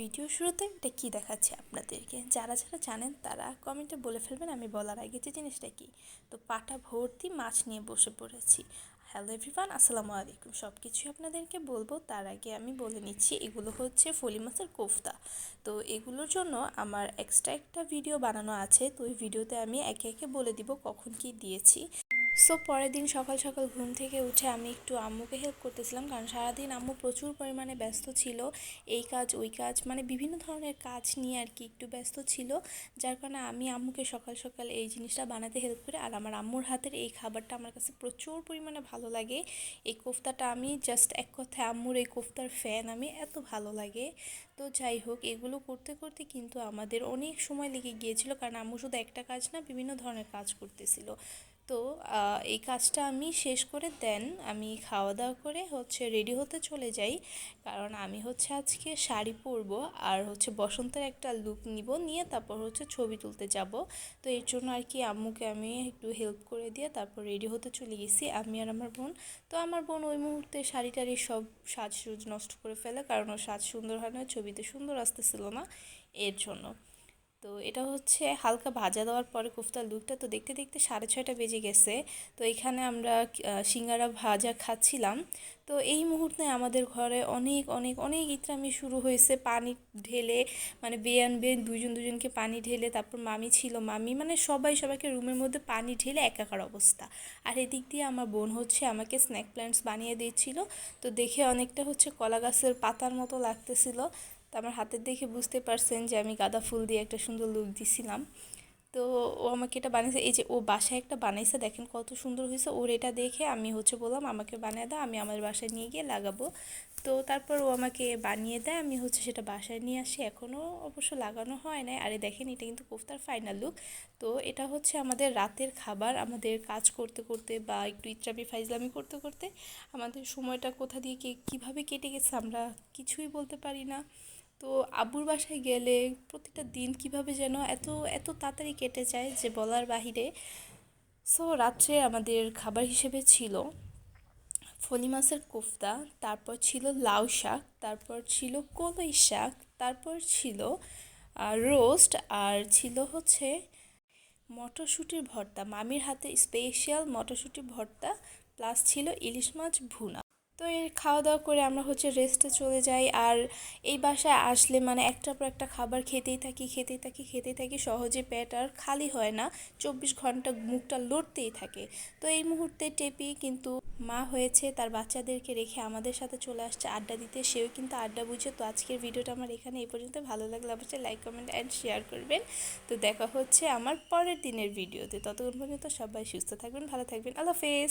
Video শুরুতে এটা কী দেখাচ্ছি আপনাদেরকে? যারা যারা জানেন তারা কমেন্টে বলে ফেলবেন আমি বলার আগে যে জিনিসটা কি? তো পাটা ভর্তি মাছ নিয়ে বসে পড়েছি। হ্যালো এভরিওয়ান আসসালামু আলাইকুম। সব কিছুই আপনাদেরকে বলব। তার আগে আমি বলে নিচ্ছি, এগুলো হচ্ছে ফলি মাছের কোফতা। তো এগুলোর জন্য আমার এক্সট্রা একটা ভিডিও বানানো আছে। তো ওই ভিডিওতে আমি একে একে বলে দিব কখন কি দিয়েছি। সো পরের দিন সকাল সকাল ঘুম থেকে উঠে আমি একটু আম্মুকে হেল্প করতেছিলাম, কারণ সারাদিন আম্মু প্রচুর পরিমাণে ব্যস্ত ছিল। এই কাজ, ওই কাজ মানে বিভিন্ন ধরনের কাজ নিয়ে আর কি একটু ব্যস্ত ছিল, যার কারণে আমি আম্মুকে সকাল সকাল এই জিনিসটা বানাতে হেল্প করি, আর আমার আম্মুর হাতের এই খাবারটা আমার কাছে প্রচুর পরিমাণে ভালো লাগে। এই কোফতাটা আমি জাস্ট এক কথায় আম্মুর এই কোফতার ফ্যান আমি এত ভালো লাগে। তো যাই হোক, এগুলো করতে করতে কিন্তু আমাদের অনেক সময় লেগে গিয়েছিল, কারণ আম্মু শুধু একটা কাজ না, বিভিন্ন ধরনের কাজ করতেছিল। তো এই কাজটা আমি শেষ করে দেন। আমি খাওয়া দাওয়া করে হচ্ছে রেডি হতে চলে যাই। কারণ আমি হচ্ছে আজকে শাড়ি পরবো আর হচ্ছে বসন্তের একটা লুক নিব, নিয়ে তারপর হচ্ছে ছবি তুলতে যাব। তো এর জন্য আর কি আম্মুকে আমি একটু হেল্প করে দিয়ে তারপর রেডি হতে চলে গেছি, আমি আর আমার বোন। তো আমার বোন ওই মুহূর্তে শাড়ি টাড়ি সব সাজসুজ নষ্ট করে ফেলে, কারণ ওর সাজ সুন্দর হয় না, ছবিতে সুন্দর আসতেছিল না, এর জন্য। তো এটা হচ্ছে হালকা ভাজা দেওয়ার পরে কোফতার লুকটা, তো দেখতে দেখতে সাড়ে ছয়টা বেজে গেছে। তো এখানে আমরা সিঙ্গারা ভাজা খাচ্ছিলাম। তো এই মুহূর্তে আমাদের ঘরে অনেক অনেক অনেক ইত্রামি শুরু হয়েছে। পানি ঢেলে মানে বেয়ান বেন দুজন দুজনকে পানি ঢেলে, তারপর মামি ছিল মামি মানে সবাই সবাইকে রুমের মধ্যে পানি ঢেলে একাকার অবস্থা। আর এদিক দিয়ে আমার বোন হচ্ছে আমাকে স্ন্যাক প্ল্যান্টস বানিয়ে দিচ্ছিল। তো দেখে অনেকটা হচ্ছে কলা গাছের পাতার মতো লাগতেছিল। তো আমার হাতের দেখে বুঝতে পারছেন যে আমি গাঁদা ফুল দিয়ে একটা সুন্দর লুক দিছিলাম। তো ও আমাকে এটা বানিয়েছে, এই যে ও বাসায় একটা বানাইছে, দেখেন কত সুন্দর হয়েছে। ওর এটা দেখে আমি হচ্ছে বললাম, আমাকে বানিয়ে দাও, আমি আমার বাসায় নিয়ে গিয়ে লাগাবো। তো তারপর ও আমাকে বানিয়ে দেয়, আমি হচ্ছে সেটা বাসায় নিয়ে আসি। এখনও অবশ্য লাগানো হয় নাই। আরে দেখেন, এটা কিন্তু কোফতার ফাইনাল লুক তো এটা হচ্ছে আমাদের রাতের খাবার, আমাদের কাজ করতে করতে বা একটু ইত্রাবি ফাইজলামি করতে করতে আমাদের সময়টা কোথা দিয়ে কে, কীভাবে কেটে গেছে আমরা কিছুই বলতে পারি না। তো আব্বুর বাসায় গেলে প্রতিটা দিন কীভাবে যেন এত এত তাড়াতাড়ি কেটে যায় যে বলার বাহিরে। সো রাত্রে আমাদের খাবার হিসেবে ছিল ফলি মাছের কোফতা, তারপর ছিল লাউ শাক, তারপর ছিল কলই শাক, তারপর ছিল রোস্ট আর ছিল হচ্ছে মটরশুঁটির ভর্তা। মামির হাতে স্পেশাল মটরশুঁটির ভর্তা প্লাস ছিল ইলিশ মাছ ভুনা। তো এই খাওয়া দাওয়া করে আমরা হচ্ছে রেস্টে চলে যাই। আর এই বাসায় আসলে মানে একটার পর একটা খাবার খেতেই থাকি খেতেই থাকি খেতেই থাকি, সহজে পেট আর খালি হয় না। চব্বিশ ঘণ্টা মুখটা লড়তেই থাকে। তো এই মুহূর্তে টেপি কিন্তু মা হয়েছে, তার বাচ্চাদেরকে রেখে আমাদের সাথে চলে আসছে আড্ডা দিতে। সেও কিন্তু আড্ডা বুঝে। তো আজকের ভিডিওটা আমার এখানে এই পর্যন্ত। ভালো লাগলে অবশ্যই লাইক কমেন্ট অ্যান্ড শেয়ার করবেন। তো দেখা হচ্ছে আমার পরের দিনের ভিডিওতে। ততক্ষণ পর্যন্ত সবাই সুস্থ থাকবেন ভালো থাকবেন। আল্লাহ হাফেজ।